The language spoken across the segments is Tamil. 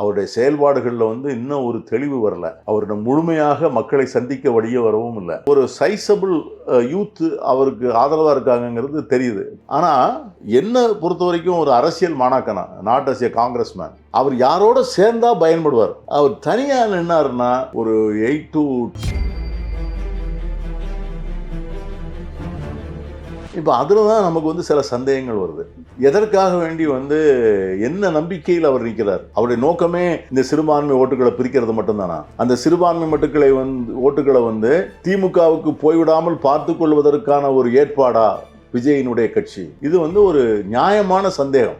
அவருடைய செயல்பாடுகளில் வந்து இன்னும் ஒரு தெளிவு வரல. அவருடைய முழுமையாக மக்களை சந்திக்க வழியே வரவும் இல்லை. ஒரு சைசபிள் யூத் அவருக்கு ஆதரவாக இருக்காங்கங்கிறது தெரியுது. ஆனால் என்ன பொறுத்த வரைக்கும் ஒரு அரசியல் மாணாக்கனா நாட் அஸ் ஏ காங்கிரஸ்மேன் அவர் யாரோட சேர்ந்தா பயன்படுவார். அவர் தனியாக நின்னாருன்னா ஒரு எயிட் டு இப்போ அதில் தான் நமக்கு வந்து சில சந்தேகங்கள் வருது. எதற்காக வேண்டி வந்து என்ன நம்பிக்கையில் அவர் நிற்கிறார்? அவருடைய நோக்கமே இந்த சிறுபான்மை ஓட்டுகளை பிரிக்கிறது மட்டும்தானா? அந்த சிறுபான்மை மட்டுக்களை வந்து ஓட்டுகளை வந்து திமுகவுக்கு போய்விடாமல் பார்த்து கொள்வதற்கான ஒரு ஏற்பாடா விஜயினுடைய கட்சி? இது வந்து ஒரு நியாயமான சந்தேகம்.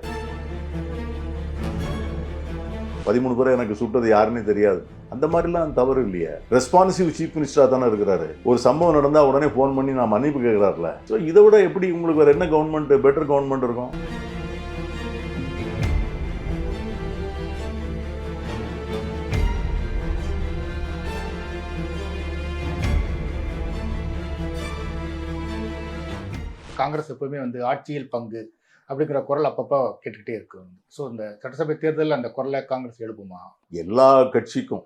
பதிமூணு பேரை எனக்கு சுட்டது யாருன்னு தெரியாது. அந்த மாதிரிலாம் தவறு இல்லையே. ரெஸ்பான்சிவ் சீஃப் மினிஸ்டராக தானே இருக்கிறாரு. ஒரு சம்பவம் நடந்தால் உடனே ஃபோன் பண்ணி நான் மன்னிப்பு கேட்குறாருல ஸோ இதை விட எப்படி உங்களுக்கு வேறு என்ன கவர்மெண்ட் பெட்டர் கவர்மெண்ட் இருக்கும்? காங்கிரஸ் எப்பவுமே வந்து ஆட்சியில் பங்கு. அப்படிங்கிற குரல் அப்பப்போ கேட்டுக்கிட்டே இருக்கு. ஸோ இந்த சட்டசபை தேர்தலில் அந்த குரலை காங்கிரஸ் எழுப்புமா? எல்லா கட்சிக்கும்.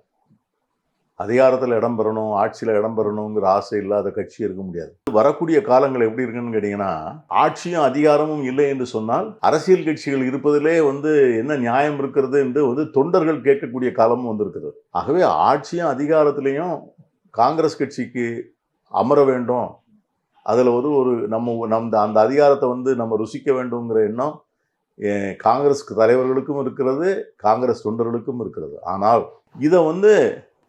அதிகாரத்தில் இடம் பெறணும் ஆட்சியில் இடம் பெறணுங்கிற ஆசை இல்லாத கட்சி இருக்க முடியாது. வரக்கூடிய காலங்கள் எப்படி இருக்குன்னு கேட்டிங்கன்னா ஆட்சியும் அதிகாரமும் இல்லை என்று சொன்னால் அரசியல் கட்சிகள் இருப்பதிலே வந்து என்ன நியாயம் இருக்கிறது என்று வந்து தொண்டர்கள் கேட்கக்கூடிய காலமும் வந்திருக்கிறது ஆகவே ஆட்சியும் அதிகாரத்திலையும் காங்கிரஸ் கட்சிக்கு அமர வேண்டும். அதில் வந்து ஒரு நம்ம நம்ம அந்த அதிகாரத்தை வந்து நம்ம ருசிக்க வேண்டுங்கிற எண்ணம் காங்கிரஸ் தலைவர்களுக்கும் இருக்கிறது காங்கிரஸ் தொண்டர்களுக்கும் இருக்கிறது. ஆனால் இதை வந்து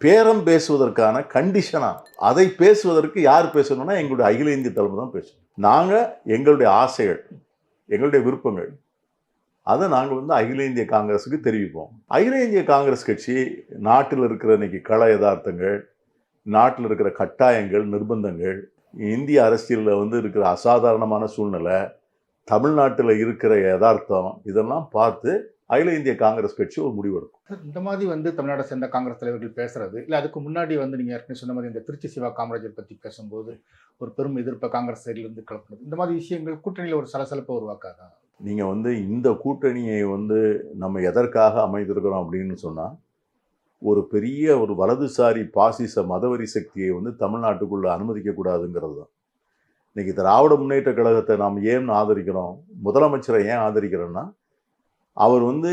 பேரம் பேசுவதற்கான கண்டிஷனாக அதை பேசுவதற்கு யார் பேசணும்னா எங்களுடைய அகில இந்திய தலைமை தான் பேசணும். நாங்கள் எங்களுடைய ஆசைகள் எங்களுடைய விருப்பங்கள் அதை நாங்கள் வந்து அகில இந்திய காங்கிரஸுக்கு தெரிவிப்போம். அகில இந்திய காங்கிரஸ் கட்சி நாட்டில் இருக்கிற இன்னைக்கு கள யதார்த்தங்கள் நாட்டில் இருக்கிற கட்டாயங்கள் நிர்பந்தங்கள் இந்திய அரசியலில் வந்து இருக்கிற அசாதாரணமான சூழ்நிலை தமிழ்நாட்டில் இருக்கிற யதார்த்தம் இதெல்லாம் பார்த்து அகில இந்திய காங்கிரஸ் கட்சி ஒரு முடிவெடுக்கும். இந்த மாதிரி வந்து தமிழ்நாட்டை சேர்ந்த காங்கிரஸ் தலைவர்கள் பேசுறது இல்லை அதுக்கு முன்னாடி வந்து நீங்கள் ஏற்கனவே சொன்ன மாதிரி இந்த திருச்சி சிவா காமராஜர் பற்றி பேசும்போது ஒரு பெரும் எதிர்ப்பை காங்கிரஸ் சைட்லேருந்து கிளப்புனது. இந்த மாதிரி விஷயங்கள் கூட்டணியில் ஒரு சலசலப்பை உருவாக்காதா? நீங்கள் வந்து இந்த கூட்டணியை வந்து நம்ம எதற்காக அமைந்திருக்கிறோம் அப்படின்னு சொன்னால் ஒரு பெரிய ஒரு வலதுசாரி பாசிச மதவெறி சக்தியை வந்து தமிழ்நாட்டுக்குள்ளே அனுமதிக்கக்கூடாதுங்கிறது தான். இன்னைக்கு திராவிட முன்னேற்ற கழகத்தை நாம் ஏன் ஆதரிக்கிறோம்? முதலமைச்சரை ஏன் ஆதரிக்கிறோன்னா அவர் வந்து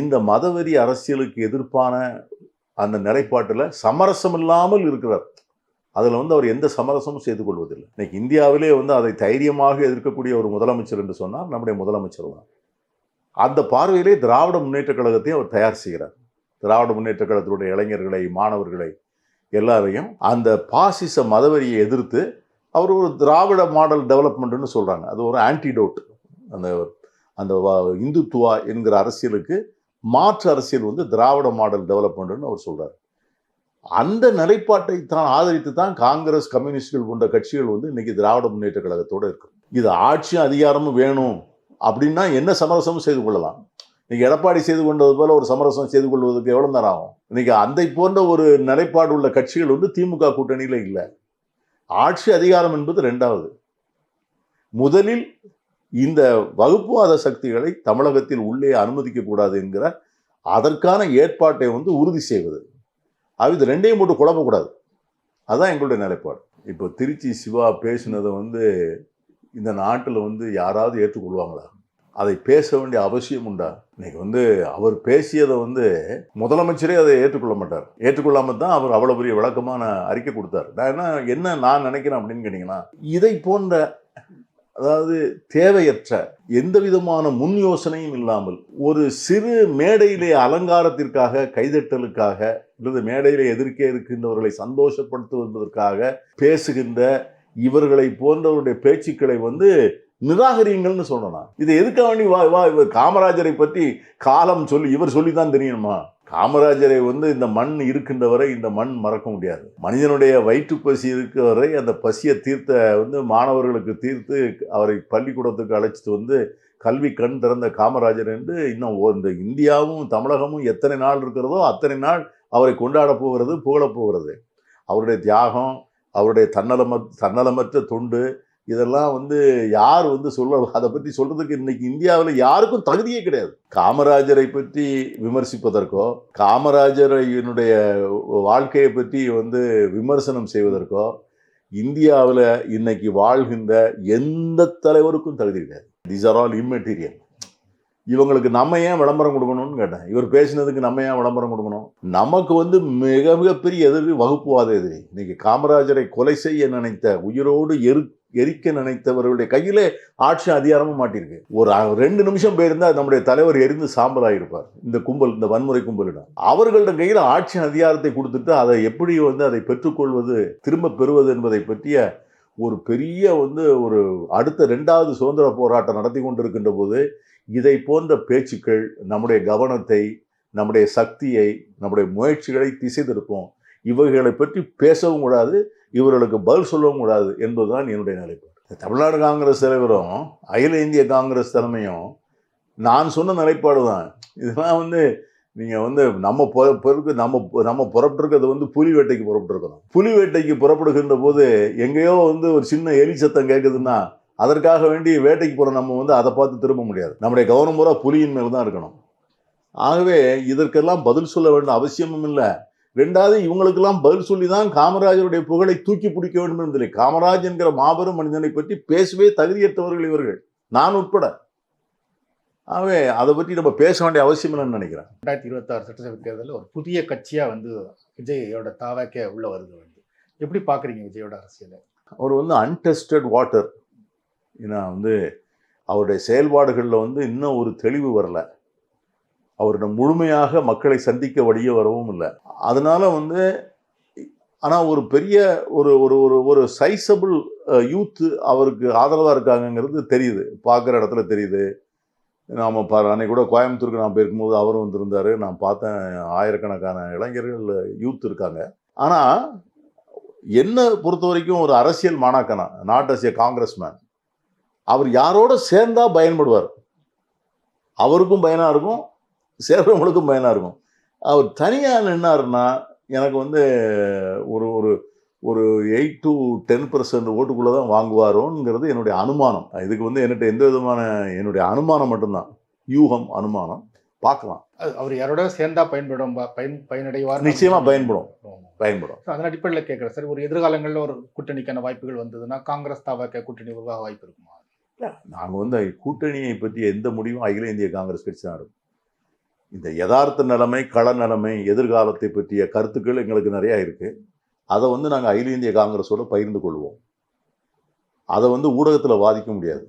இந்த மதவெறி அரசியலுக்கு எதிர்ப்பான அந்த நிலைப்பாட்டில் சமரசம் இல்லாமல் இருக்கிறார். அதில் வந்து அவர் எந்த சமரசமும் செய்து கொள்வதில்லை. இன்றைக்கி இந்தியாவிலே வந்து அதை தைரியமாக எதிர்க்கக்கூடிய ஒரு முதலமைச்சர் என்று சொன்னால் நம்முடைய முதலமைச்சர் தான். அந்த பார்வையிலே திராவிட முன்னேற்ற கழகத்தை அவர் தயார் செய்கிறார். திராவிட முன்னேற்ற கழகத்தினுடைய இளைஞர்களை மாணவர்களை எல்லாரையும் அந்த பாசிச மதவெறியை எதிர்த்து அவர் ஒரு திராவிட மாடல் டெவலப்மெண்ட்னு சொல்கிறாங்க அது ஒரு ஆன்டிடோட் அந்த அந்த இந்துத்துவா என்கிற அரசியலுக்கு மாற்று அரசியல் வந்து திராவிட மாடல் டெவலப்மெண்ட்னு அவர் சொல்கிறார் அந்த நிலைப்பாட்டை தான் ஆதரித்து தான் காங்கிரஸ் கம்யூனிஸ்டுகள் போன்ற கட்சிகள் வந்து இன்னைக்கு திராவிட முன்னேற்ற கழகத்தோட இருக்கும் இது ஆட்சியும் அதிகாரமும் வேணும் அப்படின்னா என்ன சமரசமும் செய்து கொள்ளலாம். இன்னைக்கு எடப்பாடி செய்து கொண்டது போல ஒரு சமரசம் செய்து கொள்வதற்கு எவ்வளோ நேரம் ஆகும்? இன்னைக்கு அந்த போன்ற ஒரு நிலைப்பாடு உள்ள கட்சிகள் வந்து திமுக கூட்டணியில் இல்லை. ஆட்சி அதிகாரம் என்பது ரெண்டாவது. முதலில் இந்த வகுப்புவாத சக்திகளை தமிழகத்தில் உள்ளே அனுமதிக்கக்கூடாது என்கிற அதற்கான ஏற்பாட்டை வந்து உறுதி செய்வது. அது இது ரெண்டையும் போட்டு குழப்பக்கூடாது. அதுதான் எங்களுடைய நிலைப்பாடு. இப்போ திருச்சி சிவா பேசினதை வந்து இந்த நாட்டில் வந்து யாராவது ஏற்றுக்கொள்வாங்களா? அதை பேச வேண்டிய அவசியம் உண்டா? இன்னைக்கு வந்து அவர் பேசியதை வந்து முதலமைச்சரே அதை ஏற்றுக்கொள்ள மாட்டார். ஏற்றுக்கொள்ளாமல் தான் அவர் அவ்வளோ பெரிய விளக்கமான அறிக்கை கொடுத்தார். நான் என்ன என்ன நான் நினைக்கிறேன் அப்படின்னு கேட்டிங்கன்னா இதை போன்ற அதாவது தேவையற்ற எந்த விதமான முன் யோசனையும் இல்லாமல் ஒரு சிறு மேடையிலே அலங்காரத்திற்காக கைதட்டலுக்காக அல்லது மேடையிலே எதிர்க்கே இருக்கின்றவர்களை சந்தோஷப்படுத்துவதற்காக பேசுகின்ற இவர்களை போன்றவருடைய பேச்சுக்களை வந்து நிராகரியுங்கள்னு சொல்லணும். இது எதுக்காக வேண்டி வா வா இவர் காமராஜரை பற்றி காலம் சொல்லி இவர் சொல்லி தான் தெரியணுமா? காமராஜரை வந்து இந்த மண் இருக்கின்ற வரை இந்த மண் மறக்க முடியாது. மனிதனுடைய வயிற்று பசி இருக்கிற வரை அந்த பசியை தீர்த்த வந்து மாணவர்களுக்கு தீர்த்து அவரை பள்ளிக்கூடத்துக்கு அழைச்சிட்டு வந்து கல்வி கண் திறந்த காமராஜர் என்று இன்னும் ஓ- இந்த இந்தியாவும் தமிழகமும் எத்தனை நாள் இருக்கிறதோ அத்தனை நாள் அவரை கொண்டாட போகிறது புகழப் போகிறது. அவருடைய தியாகம் அவருடைய தன்னலம தன்னலமற்ற தொண்டு இதெல்லாம் வந்து யார் வந்து சொல்ல அதை பற்றி சொல்கிறதுக்கு இன்றைக்கி இந்தியாவில் யாருக்கும் தகுதியே கிடையாது. காமராஜரை பற்றி விமர்சிப்பதற்கோ காமராஜரையினுடைய வாழ்க்கையை பற்றி வந்து விமர்சனம் செய்வதற்கோ இந்தியாவில் இன்னைக்கு வாழ்கின்ற எந்த தலைவருக்கும் தகுதி கிடையாது. தீஸ் ஆர் ஆல் இம்மெட்டீரியல் இவங்களுக்கு நம்ம ஏன் விளம்பரம் கொடுக்கணும்னு கேட்டேன். இவர் பேசினதுக்கு நம்ம ஏன் விளம்பரம் கொடுக்கணும்? நமக்கு வந்து மிக மிகப்பெரிய எதிரி வகுப்புவாத எதிரி. இன்னைக்கு காமராஜரை கொலை செய்ய நினைத்த உயிரோடு எரு எரிக்க நினைத்தவர்களுடைய கையிலே ஆட்சி அதிகாரமும் மாட்டிருக்கு ஒரு ரெண்டு நிமிஷம் போயிருந்தா நம்முடைய தலைவர் எரிந்து சாம்பலாகிருப்பார் இந்த கும்பல் இந்த வன்முறை கும்பலிடம். அவர்களோட கையில் ஆட்சி அதிகாரத்தை கொடுத்துட்டு அதை எப்படி வந்து அதை பெற்றுக்கொள்வது திரும்ப பெறுவது என்பதை பற்றிய ஒரு பெரிய வந்து ஒரு அடுத்த ரெண்டாவது சுதந்திர போராட்டம் நடத்தி கொண்டிருக்கின்ற போது இதை போன்ற பேச்சுக்கள் நம்முடைய கவனத்தை நம்முடைய சக்தியை நம்முடைய முயற்சிகளை திசை திருப்போம். இவைகளை பற்றி பேசவும் கூடாது. இவர்களுக்கு பதில் சொல்லவும் கூடாது என்பதுதான் என்னுடைய நிலைப்பாடு. தமிழ்நாடு காங்கிரஸ் தலைவரும் அகில இந்திய காங்கிரஸ் தலைமையும் நான் சொன்ன நிலைப்பாடு தான். இதெல்லாம் வந்து நீங்கள் வந்து நம்ம பொ- நம்ம நம்ம புறப்பட்டுருக்கிறது வந்து புலி வேட்டைக்கு புறப்பட்டுருக்கணும். புலி வேட்டைக்கு புறப்படுகின்ற போது எங்கேயோ வந்து ஒரு சின்ன எலி சத்தம் கேட்குதுன்னா அதற்காக வேண்டி வேட்டைக்கு போகிற நம்ம வந்து அதை பார்த்து திரும்ப முடியாது. நம்முடைய கவனம் பூரா புலியின் மேல் தான் இருக்கணும். ஆகவே இதற்கெல்லாம் பதில் சொல்ல வேண்டிய அவசியமும் இல்லை. ரெண்டாவது இவங்களுக்கெல்லாம் பதில் சொல்லி தான் காமராஜருடைய புகழை தூக்கி பிடிக்க வேண்டும் என்பதில்லை. காமராஜ் என்கிற மாபெரும் மனிதனை பற்றி பேசவே தகுதியற்றவர்கள் இவர்கள். நான் உட்பட. ஆகவே அதை பற்றி நம்ம பேச வேண்டிய அவசியம் இல்லைன்னு நினைக்கிறேன். ரெண்டாயிரத்தி இருபத்தாறு சட்டசபை தேர்தலில் ஒரு புதிய கட்சியா வந்து விஜயோட தாவாக்கே உள்ள வருது வந்து. எப்படி பாக்குறீங்க விஜயோட அரசியலை? அவர் வந்து அன்டெஸ்டட் வாட்டர் ஏன்னா வந்து அவருடைய செயல்பாடுகளில் வந்து இன்னும் ஒரு தெளிவு வரல. அவரிடம் முழுமையாக மக்களை சந்திக்க வழியே வரவும் இல்லை. அதனால் வந்து ஆனால் ஒரு பெரிய ஒரு ஒரு ஒரு ஒரு சைஸபிள் யூத்து அவருக்கு ஆதரவாக இருக்காங்கங்கிறது தெரியுது. பார்க்குற இடத்துல தெரியுது. நாம் பா அன்னைக்கு கூட கோயம்புத்தூருக்கு நான் போயிருக்கும்போது அவரும் வந்திருந்தார். நான் பார்த்தேன் ஆயிரக்கணக்கான இளைஞர்கள் யூத் இருக்காங்க. ஆனால் என்ன பொறுத்த வரைக்கும் ஒரு அரசியல் மாணாக்கனா நாட் அஸ் ஏ காங்கிரஸ்மேன் அவர் யாரோட சேர்ந்தால் பயன்படுவார்? அவருக்கும் பயனாக இருக்கும் சேர்றவங்களுக்கும் பயனாக இருக்கும். அவர் தனியாக நின்னாருன்னா எனக்கு வந்து ஒரு ஒரு ஒரு எயிட் டு டென் பர்சன்ட் ஓட்டுக்குள்ளே தான் வாங்குவாரோங்கிறது என்னுடைய அனுமானம். இதுக்கு வந்து என்கிட்ட எந்த விதமான என்னுடைய அனுமானம் மட்டும்தான். யூகம் அனுமானம். பார்க்கலாம். அவர் யாரோட சேர்ந்தா பயன்படும் பயன் பயனடைவார்? நிச்சயமா பயன்படும். பயன்படும். அதன் அடிப்படையில் கேட்குறேன். சார் ஒரு எதிர்காலங்களில் ஒரு கூட்டணிக்கான வாய்ப்புகள் வந்ததுன்னா காங்கிரஸ் தாவாக்க கூட்டணி உருவாக வாய்ப்பு இருக்குமா? நாங்கள் வந்து கூட்டணியை பற்றி எந்த முடிவும் அகில இந்திய காங்கிரஸ் கட்சி தான் எடுக்கும். இந்த யதார்த்த நிலைமை கள நிலைமை எதிர்காலத்தை பற்றிய கருத்துக்கள் எங்களுக்கு நிறையா இருக்குது அதை வந்து நாங்கள் அகில இந்திய காங்கிரஸோட பகிர்ந்து கொள்வோம். அதை வந்து ஊடகத்தில் வாதிக்க முடியாது.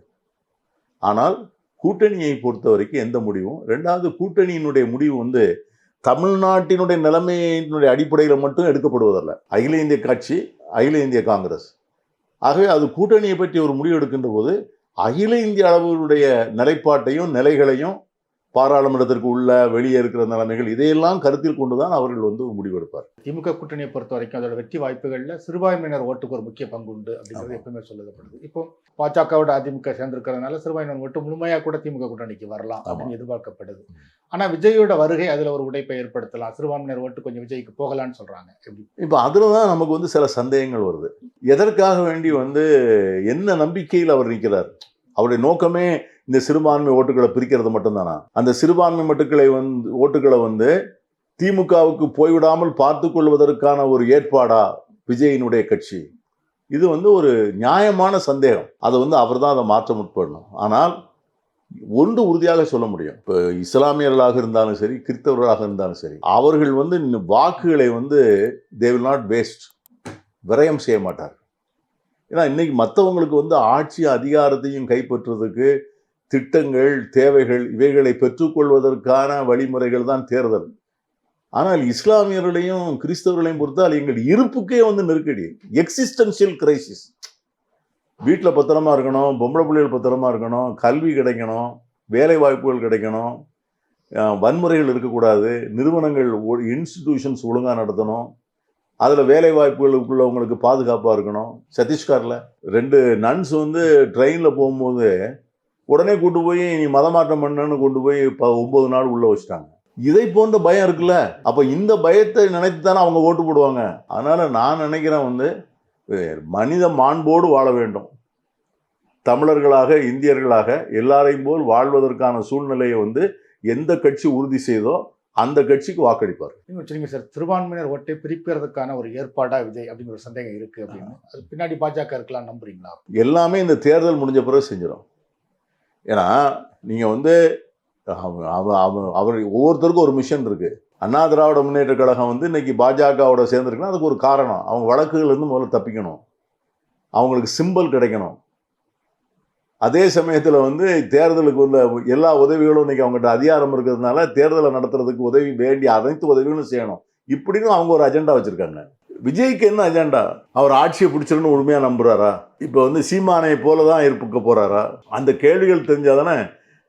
ஆனால் கூட்டணியை பொறுத்த வரைக்கும் எந்த முடிவும்? ரெண்டாவது கூட்டணியினுடைய முடிவு வந்து தமிழ்நாட்டினுடைய நிலைமையினுடைய அடிப்படையில் மட்டும் எடுக்கப்படுவதல்ல. அகில இந்திய கட்சி அகில இந்திய காங்கிரஸ். ஆகவே அது கூட்டணியை பற்றி ஒரு முடிவு எடுக்கின்ற போது அகில இந்திய அளவுடைய நிலைப்பாட்டையும் நிலைகளையும் பாராளுமன்றத்திற்கு உள்ள வெளியே இருக்கிற நிலைமைகள் இதையெல்லாம் கருத்தில் கொண்டுதான் அவர்கள் வந்து முடிவெடுப்பார். திமுக கூட்டணியை பொறுத்த வரைக்கும் அதோட வெற்றி வாய்ப்புகள்ல சிறுபான்மையினர் ஓட்டுக்கு ஒரு முக்கிய பங்கு உண்டு அப்படிங்கிறது. எப்பவுமே சொல்லப்படுது இப்போ பாஜகவோட அதிமுக சேர்ந்திருக்கிறதுனால சிறுபான்மையினர் ஓட்டு முழுமையா கூட திமுக கூட்டணிக்கு வரலாம். அப்படின்னு எதிர்பார்க்கப்படுது. ஆனா விஜயோட வருகை அதுல ஒரு உடைப்பை ஏற்படுத்தலாம். சிறுபான்மையினர் ஓட்டு கொஞ்சம் விஜய்க்கு போகலான்னு சொல்றாங்க. எப்படி? இப்போ அதில் தான் நமக்கு வந்து சில சந்தேகங்கள் வருது. எதற்காக வேண்டி வந்து என்ன நம்பிக்கையில் அவர் நிற்கிறார் அவருடைய நோக்கமே இந்த சிறுபான்மை ஓட்டுகளை பிரிக்கிறது மட்டும்தானா? அந்த சிறுபான்மை மட்டுக்களை வந்து ஓட்டுகளை வந்து திமுகவுக்கு போய்விடாமல் பார்த்து கொள்வதற்கான ஒரு ஏற்பாடா விஜயினுடைய கட்சி? இது வந்து ஒரு நியாயமான சந்தேகம். அதை வந்து அவர் தான் அதை மாற்ற முற்படணும். ஆனால் ஒன்று உறுதியாக சொல்ல முடியும். இப்போ இஸ்லாமியர்களாக இருந்தாலும் சரி கிறிஸ்தவர்களாக இருந்தாலும் சரி அவர்கள் வந்து இந்த வாக்குகளை வந்து தே வில் நாட் வேஸ்ட் விரயம் செய்ய மாட்டார் ஏன்னா இன்னைக்கு மற்றவங்களுக்கு வந்து ஆட்சி அதிகாரத்தையும் கைப்பற்றுறதுக்கு திட்டங்கள் தேவைகள் இவைகளை பெற்றுக்கொள்வதற்கான வழிமுறைகள் தான் தேர்தல். ஆனால் இஸ்லாமியர்களையும் கிறிஸ்தவர்களையும் பொறுத்தால் எங்கள் இருப்புக்கே வந்து நெருக்கடி. எக்ஸிஸ்டன்ஷியல் கிரைசிஸ் வீட்டில் பத்திரமா இருக்கணும் பொம்பளை பிள்ளைகள் பத்திரமா இருக்கணும் கல்வி கிடைக்கணும் வேலை வாய்ப்புகள் கிடைக்கணும் வன்முறைகள் இருக்கக்கூடாது நிறுவனங்கள் இன்ஸ்டிடியூஷன்ஸ் ஒழுங்காக நடத்தணும் அதில் வேலை வாய்ப்புகளுக்குள்ளவங்களுக்கு பாதுகாப்பாக இருக்கணும். சத்தீஸ்கரில் ரெண்டு நன்ஸ் வந்து ட்ரெயினில் போகும்போது உடனே கூட்டு போய் நீ மதமாற்றம் பண்ணன்னு கொண்டு போய் இப்போ ஒன்பது நாள் உள்ளே வச்சுட்டாங்க. இதை போன்ற பயம் இருக்குல்ல? அப்போ இந்த பயத்தை நினைத்து தானே அவங்க ஓட்டு போடுவாங்க. அதனால் நான் நினைக்கிறேன் வந்து மனித மாண்போடு வாழ வேண்டும். தமிழர்களாக இந்தியர்களாக எல்லாரையும் போல் வாழ்வதற்கான சூழ்நிலையை வந்து எந்த கட்சி உறுதி செய்தோ அந்த கட்சிக்கு வாக்களிப்பார். நீங்க சொன்னீங்க சார். சிறுபான்மையினர் ஓட்டை பிரிக்கிறதுக்கான ஒரு ஏற்பாடா விஜய் அப்படிங்கிற ஒரு சந்தேகம் இருக்கு அப்படின்னு. அது பின்னாடி பாஜக இருக்கலாம் நம்புறீங்களா? எல்லாமே இந்த தேர்தல் முடிஞ்ச பிறகு செஞ்சிடும் ஏன்னா நீங்கள் வந்து அவ- அவ- அவர் ஒவ்வொருத்தருக்கும் ஒரு மிஷன் இருக்குது அண்ணா திராவிட முன்னேற்ற கழகம் வந்து இன்றைக்கி பாஜகவோட சேர்ந்துருக்குன்னா அதுக்கு ஒரு காரணம். அவங்க வழக்குகள்லேருந்து முதல்ல தப்பிக்கணும். அவங்களுக்கு சிம்பல் கிடைக்கணும். அதே சமயத்தில் வந்து தேர்தலுக்கு உள்ள எல்லா உதவிகளும் இன்றைக்கி அவங்ககிட்ட அதிகாரம் இருக்கிறதுனால தேர்தலை நடத்துறதுக்கு உதவி வேண்டிய அனைத்து உதவிகளும் செய்யணும். இப்படின்னு அவங்க ஒரு அஜெண்டா வச்சுருக்காங்க. விஜய்க்கு என்ன அஜெண்டா அவர் ஆட்சியை பிடிச்சிருன்னு உண்மையாக நம்புறாரா? இப்போ வந்து சீமானை போல தான் இருக்க போறாரா? அந்த கேள்விகள் தெரிஞ்சாதானே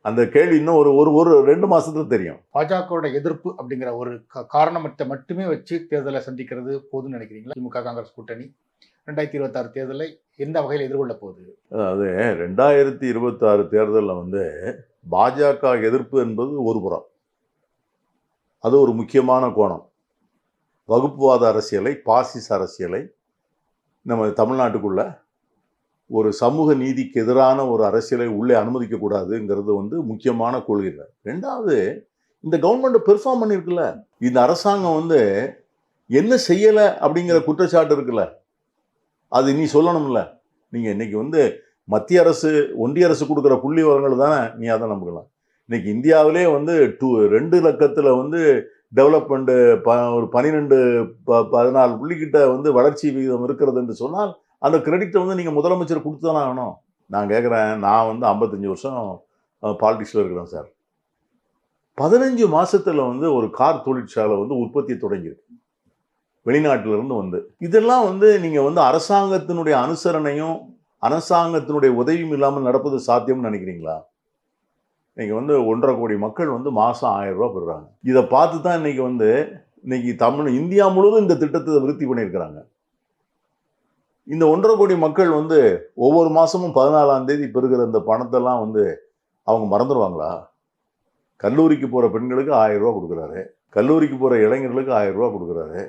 அந்த கேள்வி இன்னும் ஒரு ஒரு ஒரு ரெண்டு மாசத்துல தெரியும். பாஜகவோட எதிர்ப்பு அப்படிங்கிற ஒரு காரணமற்ற மட்டுமே வச்சு தேர்தலை சந்திக்கிறது போதும்னு நினைக்கிறீங்களா? திமுக காங்கிரஸ் கூட்டணி. ரெண்டாயிரத்தி இருபத்தாறு தேர்தலை எந்த வகையில் எதிர்கொள்ள போகுது? அதாவது ரெண்டாயிரத்தி இருபத்தாறு தேர்தலில் வந்து பாஜக எதிர்ப்பு என்பது ஒரு புறம். அது ஒரு முக்கியமான கோணம். வகுப்புவாத அரசியலை பாசிச அரசியலை நம்ம தமிழ்நாட்டுக்குள்ள ஒரு சமூக நீதிக்கு எதிரான ஒரு அரசியலை உள்ளே அனுமதிக்கக்கூடாதுங்கிறது வந்து முக்கியமான கொள்கை. ரெண்டாவது இந்த கவர்மெண்ட் பெர்ஃபார்ம் பண்ணியிருக்குல்ல இந்த அரசாங்கம் வந்து என்ன செய்யலை அப்படிங்கிற குற்றச்சாட்டு இருக்குல்ல. அது நீ சொல்லணும்ல. நீங்கள் இன்றைக்கி வந்து மத்திய அரசு ஒன்றிய அரசு கொடுக்குற புள்ளி விவரங்கள் தானே நீ அதை நம்பலாம். இன்றைக்கி இந்தியாவிலே வந்து டூ ரெண்டு லக்கத்தில் வந்து டெவலப்மெண்ட்டு ப ஒரு பன்னிரெண்டு ப பதினாலு புள்ளிக்கிட்ட வந்து வளர்ச்சி விகிதம் இருக்கிறது என்று சொன்னால் அந்த கிரெடிட்டை வந்து நீங்கள் முதலமைச்சர் கொடுத்து தானே ஆகணும். நான் கேட்குறேன் நான் வந்து ஐம்பத்தஞ்சு வருஷம் பாலிடிக்ஸில் இருக்கிறேன் சார். பதினஞ்சு மாதத்தில் வந்து ஒரு கார் தொழிற்சாலை வந்து உற்பத்தி தொடங்கியிருக்கு. வெளிநாட்டிலிருந்து வந்து. இதெல்லாம் வந்து நீங்கள் வந்து அரசாங்கத்தினுடைய அனுசரணையும் அரசாங்கத்தினுடைய உதவியும் இல்லாமல் நடப்பது சாத்தியம்னு நினைக்கிறீங்களா? இன்றைக்கி வந்து ஒன்றரை கோடி மக்கள் வந்து மாதம் ஆயிரம் பெறுறாங்க. இதை பார்த்து தான் இன்றைக்கி வந்து இன்றைக்கி தமிழ் இந்தியா முழுவதும் இந்த திட்டத்தை விருத்தி பண்ணியிருக்கிறாங்க. இந்த ஒன்றரை கோடி மக்கள் வந்து ஒவ்வொரு மாதமும் பதினாலாம் தேதி பெறுகிற இந்த பணத்தெல்லாம் வந்து அவங்க மறந்துடுவாங்களா கல்லூரிக்கு போகிற பெண்களுக்கு ஆயிரம் கொடுக்குறாரு. கல்லூரிக்கு போகிற இளைஞர்களுக்கு ஆயிரம் கொடுக்குறாரு.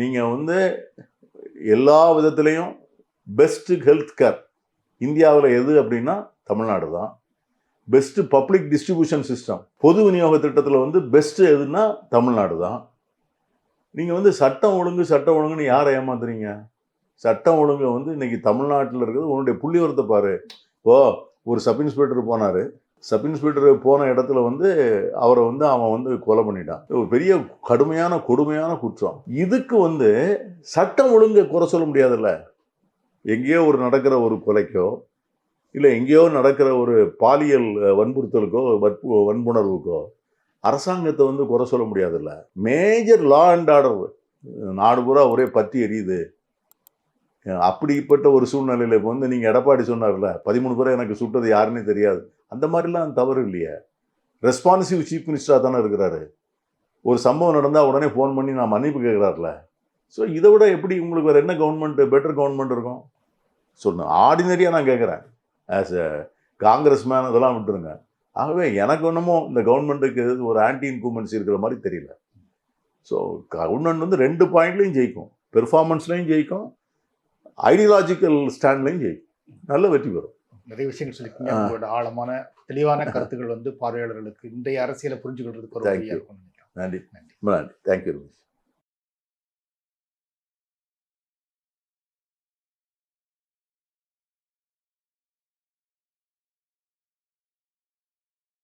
நீங்கள் வந்து எல்லா விதத்துலேயும் பெஸ்ட்டு ஹெல்த் கேர் இந்தியாவில் எது அப்படின்னா தமிழ்நாடு தான் பெஸ்ட் பப்ளிக் டிஸ்ட்ரிபியூஷன் சிஸ்டம் பொது விநியோக திட்டத்தில் வந்து பெஸ்ட்டு எதுன்னா தமிழ்நாடு தான். நீங்கள் வந்து சட்டம் ஒழுங்கு சட்டம் ஒழுங்குன்னு யாரை ஏமாத்துறீங்க? சட்டம் ஒழுங்கு வந்து இன்னைக்கு தமிழ்நாட்டில் இருக்கிறது உன்னுடைய புள்ளிவரத்தை பாரு. ஓ ஒரு சப் இன்ஸ்பெக்டர் போனார். சப் இன்ஸ்பெக்டர் போன இடத்துல வந்து அவரை வந்து அவன் வந்து கொலை பண்ணிட்டான். ஒரு பெரிய கடுமையான கொடுமையான குற்றம். இதுக்கு வந்து சட்டம் ஒழுங்கை குறை சொல்ல முடியாதுல்ல? எங்கேயோ ஒரு நடக்கிற ஒரு கொலைக்கோ இல்லை எங்கேயோ நடக்கிற ஒரு பாலியல் வன்புறுத்தலுக்கோ வற்பு வன்புணர்வுக்கோ அரசாங்கத்தை வந்து குறை சொல்ல முடியாதுல்ல. மேஜர் லா அண்ட் ஆர்டர் நாடு பூரா ஒரே பத்தி எரியுது. அப்படிப்பட்ட ஒரு சூழ்நிலையில் இப்போ வந்து நீங்கள் எடப்பாடி சொன்னார்ல பதிமூணு பேரை எனக்கு சுட்டது யாருன்னே தெரியாது. அந்த மாதிரிலாம் தவறு இல்லையே. ரெஸ்பான்சிவ் சீஃப் மினிஸ்டராக தானே இருக்கிறாரு. ஒரு சம்பவம் நடந்தால் உடனே ஃபோன் பண்ணி நான் மன்னிப்பு கேட்குறாருல. ஸோ இதை விட எப்படி உங்களுக்கு வேறு என்ன கவர்மெண்ட் பெட்டர் கவர்மெண்ட் இருக்கும்? சொன்ன ஆர்டினரியாக நான் கேட்குறேன். ஆஸ் எ காங்கிரஸ் மேன் இதெல்லாம் விட்டுருங்க. ஆகவே எனக்கு என்னமோ இந்த கவர்மெண்ட்டுக்கு ஒரு ஆன்டி இன்கூமென்சி இருக்கிற மாதிரி தெரியல. ஸோ கவர்மெண்ட் வந்து ரெண்டு பாயிண்ட்லையும் ஜெயிக்கும். பெர்ஃபார்மன்ஸ்லையும் ஜெயிக்கும். ஐடியாலஜிக்கல் ஸ்டாண்ட்லையும் ஜெயிக்கும். நல்ல வெற்றி பெறும். நிறைய விஷயங்கள் சொல்லியிருக்கீங்க. உங்களோட ஆழமான தெளிவான கருத்துக்கள் வந்து பார்வையாளர்களுக்கு இன்றைய அரசியலை புரிஞ்சுக்கிறதுக்கு ஒரு நன்றி. நன்றி. நன்றி. தேங்க்யூ